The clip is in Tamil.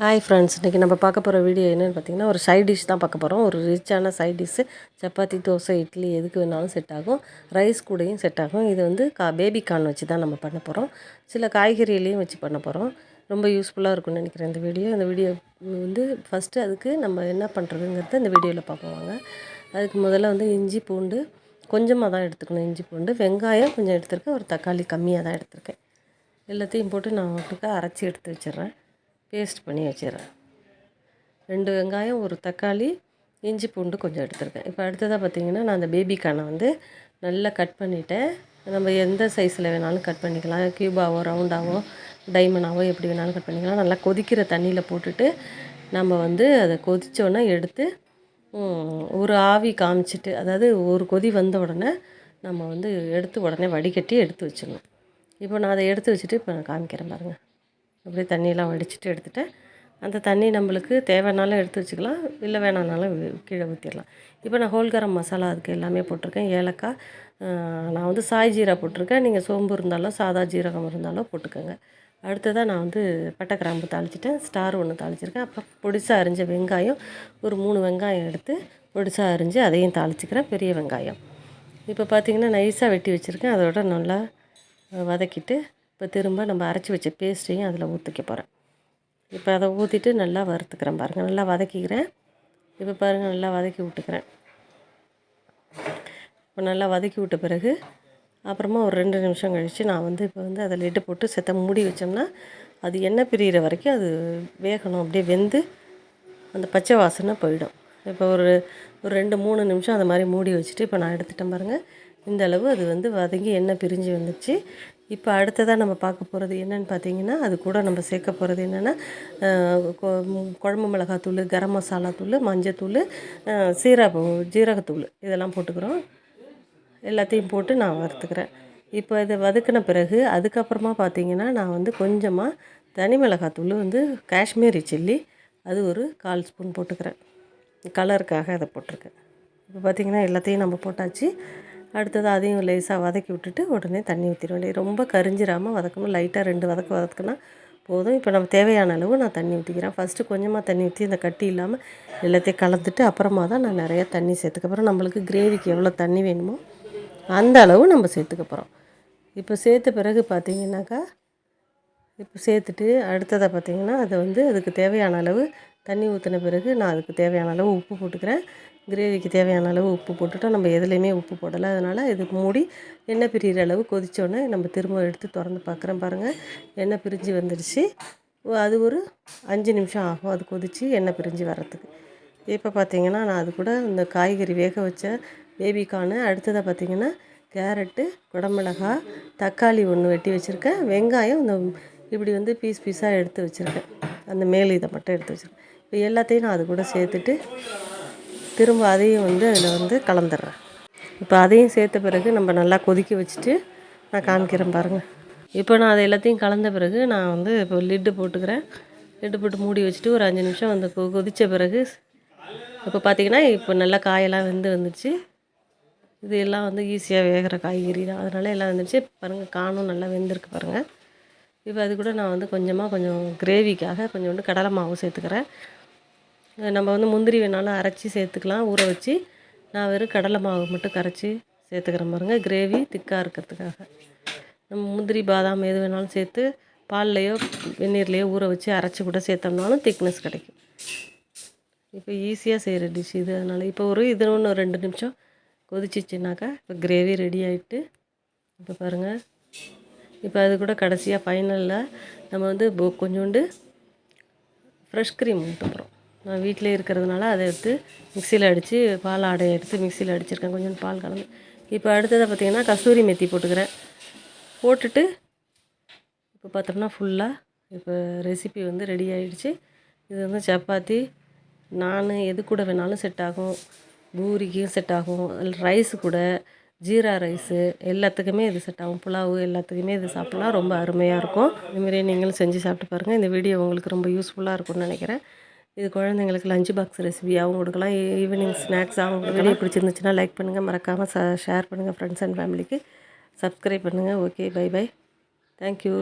ஹாய் ஃப்ரெண்ட்ஸ் இன்றைக்கி நம்ம பார்க்க போகிற வீடியோ என்னென்னு பார்த்தீங்கன்னா ஒரு சைட் டிஷ் தான் பார்க்க போகிறோம் ஒரு ரிச்சான சைட் டிஷ்ஷு சப்பாத்தி தோசை இட்லி எதுக்கு வேணாலும் செட் ஆகும். ரைஸ் கூடையும் செட் ஆகும். இது வந்து கா பேபி கார்ன் வச்சு தான் நம்ம பண்ண போகிறோம் சில காய்கறிகளையும் வச்சு பண்ண போகிறோம் ரொம்ப யூஸ்ஃபுல்லாக இருக்கும்னு நினைக்கிறேன் இந்த வீடியோ இந்த வீடியோ வந்து ஃபஸ்ட்டு அதுக்கு நம்ம என்ன பண்ணுறதுங்கிறத இந்த வீடியோவில் பார்ப்போம் அதுக்கு முதல்ல வந்து இஞ்சி பூண்டு கொஞ்சமாக தான் எடுத்துக்கணும். இஞ்சி பூண்டு வெங்காயம் கொஞ்சம் எடுத்திருக்கேன். ஒரு தக்காளி கம்மியாக தான் எடுத்திருக்கேன். எல்லாத்தையும் போட்டு நான் ஒட்டுக்கா அரைச்சி எடுத்து வச்சிடுறேன். பேஸ்ட் பண்ணி வச்சிடுறேன். ரெண்டு வெங்காயம் ஒரு தக்காளி இஞ்சி பூண்டு கொஞ்சம் எடுத்துருக்கேன். இப்போ அடுத்ததாக பார்த்தீங்கன்னா நான் அந்த பேபிக்கான வந்து நல்லா கட் பண்ணிவிட்டேன் நம்ம எந்த சைஸில் வேணாலும் கட் பண்ணிக்கலாம். க்யூபாவோ ரவுண்டாவோ டைமண்டாவோ எப்படி வேணாலும் கட் பண்ணிக்கலாம். நல்லா கொதிக்கிற தண்ணியில் போட்டுட்டு நம்ம வந்து அதை கொதித்தோன்னே எடுத்து ஒரு ஆவி காமிச்சிட்டு அதாவது ஒரு கொதி வந்த உடனே நம்ம வந்து எடுத்து உடனே வடிகட்டி எடுத்து வச்சிடணும். இப்போ நான் அதை எடுத்து வச்சுட்டு இப்போ நான் காமிக்கிறேன் பாருங்கள் அப்படியே தண்ணியெல்லாம் வடிச்சிட்டு எடுத்துட்டேன் அந்த தண்ணி நம்மளுக்கு தேவைனாலும் எடுத்து வச்சுக்கலாம் இல்லை வேணானாலும் கீழே ஊற்றிடலாம் இப்போ நான் ஹோல் கரம் மசாலா அதுக்கு எல்லாமே போட்டிருக்கேன். ஏலக்காய் நான் வந்து சாய் ஜீரா போட்டிருக்கேன். நீங்கள் சோம்பு இருந்தாலும் சாதா ஜீரகம் இருந்தாலும் போட்டுக்கோங்க. அடுத்ததாக நான் வந்து பட்டை கிராம்பு தாளிச்சிட்டேன். ஸ்டார் ஒன்று தாளிச்சிருக்கேன். அப்புறம் பொடிசாக அரிஞ்ச வெங்காயம் ஒரு மூணு வெங்காயம் எடுத்து பொடிசாக அரிஞ்சு அதையும் தாளிச்சிக்கிறேன். பெரிய வெங்காயம். இப்போ பார்த்தீங்கன்னா நைஸாக வெட்டி வச்சுருக்கேன். அதோட நல்லா வதக்கிட்டு இப்போ திரும்ப நம்ம அரைச்சி வச்ச பேஸ்ட்டையும் அதில் ஊற்றிக்க போகிறேன் இப்போ அதை ஊற்றிட்டு நல்லா வறுத்துக்கிறேன் பாருங்கள் நல்லா வதக்கிக்கிறேன். இப்போ பாருங்கள் நல்லா வதக்கி விட்டுக்கிறேன். இப்போ நல்லா வதக்கி விட்ட பிறகு அப்புறமா ஒரு ரெண்டு நிமிஷம் கழித்து நான் வந்து இப்போ வந்து அதை லிட்டு போட்டு செத்த மூடி வச்சோம்னா அது எண்ணெய் பிரியிற வரைக்கும் அது வேகணும். அப்படியே வெந்து அந்த பச்சை வாசனை போயிடும். இப்போ ஒரு ஒரு ரெண்டு மூணு நிமிஷம் அந்த மாதிரி மூடி வச்சுட்டு இப்போ நான் எடுத்துட்டேன் பாருங்கள் இந்த அளவு அது வந்து வதங்கி எண்ணெய் பிரிஞ்சு வந்துச்சு. இப்போ அடுத்ததாக நம்ம பார்க்க போகிறது என்னன்னு பார்த்தீங்கன்னா அது கூட நம்ம சேர்க்க போகிறது என்னென்னா குழம்பு மிளகாத்தூள் கரம் மசாலா தூள் மஞ்சத்தூள் சீரா ஜீரகத்தூள் இதெல்லாம் போட்டுக்கிறோம். எல்லாத்தையும் போட்டு நான் வறுத்துக்கிறேன். இப்போ இதை வதக்கின பிறகு அதுக்கப்புறமா பார்த்தீங்கன்னா நான் வந்து கொஞ்சமாக தனி மிளகாத்தூள் வந்து காஷ்மீரி சில்லி அது ஒரு கால் ஸ்பூன் போட்டுக்கிறேன். கலருக்காக அதை போட்டிருக்கேன். இப்போ பார்த்தீங்கன்னா எல்லாத்தையும் நம்ம போட்டாச்சு. அடுத்தது அதையும் லேசாக வதக்கி விட்டுட்டு உடனே தண்ணி ஊற்றிடுவேன் ரொம்ப கரிஞ்சிடாமல் வதக்கணும். லைட்டாக ரெண்டு வதக்க வதக்குனா போதும். இப்போ நம்ம தேவையான அளவு நான் தண்ணி ஊற்றிக்கிறேன் ஃபஸ்ட்டு கொஞ்சமாக தண்ணி ஊற்றி இந்த கட்டி இல்லாமல் எல்லாத்தையும் கலந்துட்டு அப்புறமா தான் நான் நிறைய தண்ணி சேர்த்துக்கப்புறம் நம்மளுக்கு கிரேவிக்கு எவ்வளோ தண்ணி வேணுமோ அந்த அளவு நம்ம சேர்த்துக்க போகிறோம் இப்போ சேர்த்த பிறகு பார்த்திங்கனாக்கா இப்போ சேர்த்துட்டு அடுத்ததை பார்த்திங்கன்னா அதை வந்து அதுக்கு தேவையான அளவு தண்ணி ஊற்றின பிறகு நான் அதுக்கு தேவையான அளவு உப்பு போட்டுக்கிறேன். கிரேவிக்கு தேவையான அளவு உப்பு போட்டுட்டோம். நம்ம எதுலேயுமே உப்பு போடலை. அதனால் இதுக்கு மூடி எண்ணெய் பிரிகிற அளவு கொதித்தோடனே நம்ம திரும்ப எடுத்து திறந்து பார்க்குறேன் பாருங்கள் எண்ணெய் பிரிஞ்சு வந்துடுச்சு. அது ஒரு அஞ்சு நிமிஷம் ஆகும் அது கொதித்து எண்ணெய் பிரிஞ்சு வர்றதுக்கு. இப்போ பார்த்தீங்கன்னா நான் அது கூட இந்த காய்கறி வேக வச்ச பேபிக்கான அடுத்ததாக பார்த்தீங்கன்னா கேரட்டு குடமிளகா தக்காளி ஒன்று வெட்டி வச்சுருக்கேன். வெங்காயம் இந்த இப்படி வந்து பீஸ் பீஸாக எடுத்து வச்சுருக்கேன். அந்த மேல் இதை மட்டும் எடுத்து வச்சுருக்கேன். இப்போ எல்லாத்தையும் நான் அது கூட சேர்த்துட்டு திரும்ப அதையும் வந்து அதில் வந்து கலந்துடுறேன். இப்போ அதையும் சேர்த்த பிறகு நம்ம நல்லா கொதிக்க வச்சுட்டு நான் காமிக்கிறேன் பாருங்கள் இப்போ நான் அதை எல்லாத்தையும் கலந்த பிறகு நான் வந்து இப்போ லிட்டு போட்டுக்கிறேன். லிட்டு போட்டு மூடி வச்சுட்டு ஒரு அஞ்சு நிமிஷம் வந்து கொ கொதித்த பிறகு இப்போ பார்த்தீங்கன்னா இப்போ நல்லா காயெல்லாம் வெந்து வந்துடுச்சு இது எல்லாம் வந்து ஈஸியாக வேகிற காய்கறி தான். அதனால எல்லாம் வந்துடுச்சு பாருங்கள் காணும் நல்லா வெந்திருக்கு பாருங்கள் இப்போ அது கூட நான் வந்து கொஞ்சமாக கொஞ்சம் கிரேவிக்காக கொஞ்சோண்டு கடலை மாவு சேர்த்துக்கிறேன். நம்ம வந்து முந்திரி வேணாலும் அரைச்சி சேர்த்துக்கலாம். ஊற வச்சு நான் வெறும் கடலை மாவு மட்டும் கரைச்சி சேர்த்துக்கிறேன் பாருங்கள் கிரேவி திக்காக இருக்கிறதுக்காக. நம்ம முந்திரி பாதாம் எது வேணாலும் சேர்த்து பால்லையோ வெந்நீர்லேயோ ஊற வச்சு அரைச்சி கூட சேர்த்தோம்னாலும் திக்னஸ் கிடைக்கும். இப்போ ஈஸியாக செய்கிற டிஷ் இது. அதனால் இப்போ ஒரு இது ஒன்று ரெண்டு நிமிஷம் கொதிச்சிச்சுனாக்கா இப்போ கிரேவி ரெடி ஆகிட்டு இப்போ பாருங்கள் இப்போ அது கூட கடைசியாக ஃபைனலில் நம்ம வந்து கொஞ்சோண்டு ஃப்ரெஷ் க்ரீம் ஊற்ற நான் வீட்டிலே இருக்கிறதுனால அதை எடுத்து மிக்சியில் அடித்து பால் ஆடையை எடுத்து மிக்சியில் அடிச்சிருக்கேன். கொஞ்சம் பால் கலந்து. இப்போ அடுத்ததை பார்த்திங்கன்னா கஸ்தூரி மெத்தி போட்டுக்கிறேன். போட்டுட்டு இப்போ பார்த்தோம்னா ஃபுல்லாக இப்போ ரெசிபி வந்து ரெடி ஆகிடுச்சு இது வந்து சப்பாத்தி நான் எது கூட வேணாலும் செட் ஆகும். பூரிக்கும் செட் ஆகும். ரைஸு கூட ஜீரா ரைஸு எல்லாத்துக்குமே இது செட் ஆகும். புலாவு எல்லாத்துக்குமே இது சாப்பிட்லாம். ரொம்ப அருமையாக இருக்கும். இதுமாரி நீங்களும் செஞ்சு சாப்பிட்டு பாருங்கள் இந்த வீடியோ உங்களுக்கு ரொம்ப யூஸ்ஃபுல்லாக இருக்கும்னு நினைக்கிறேன். இது குழந்தைங்களுக்கு லஞ்ச் பாக்ஸ் ரெசிபியாகவும் கொடுக்கலாம். ஈவினிங் ஸ்நாக்ஸாகவும் வீடியோ பிடிச்சிருந்துச்சுன்னா லைக் பண்ணுங்கள் மறக்காமல் ச ஷேர் பண்ணுங்கள் ஃப்ரெண்ட்ஸ் அண்ட் ஃபேமிலிக்கு சப்ஸ்கிரைப் பண்ணுங்கள் okay bye bye thank you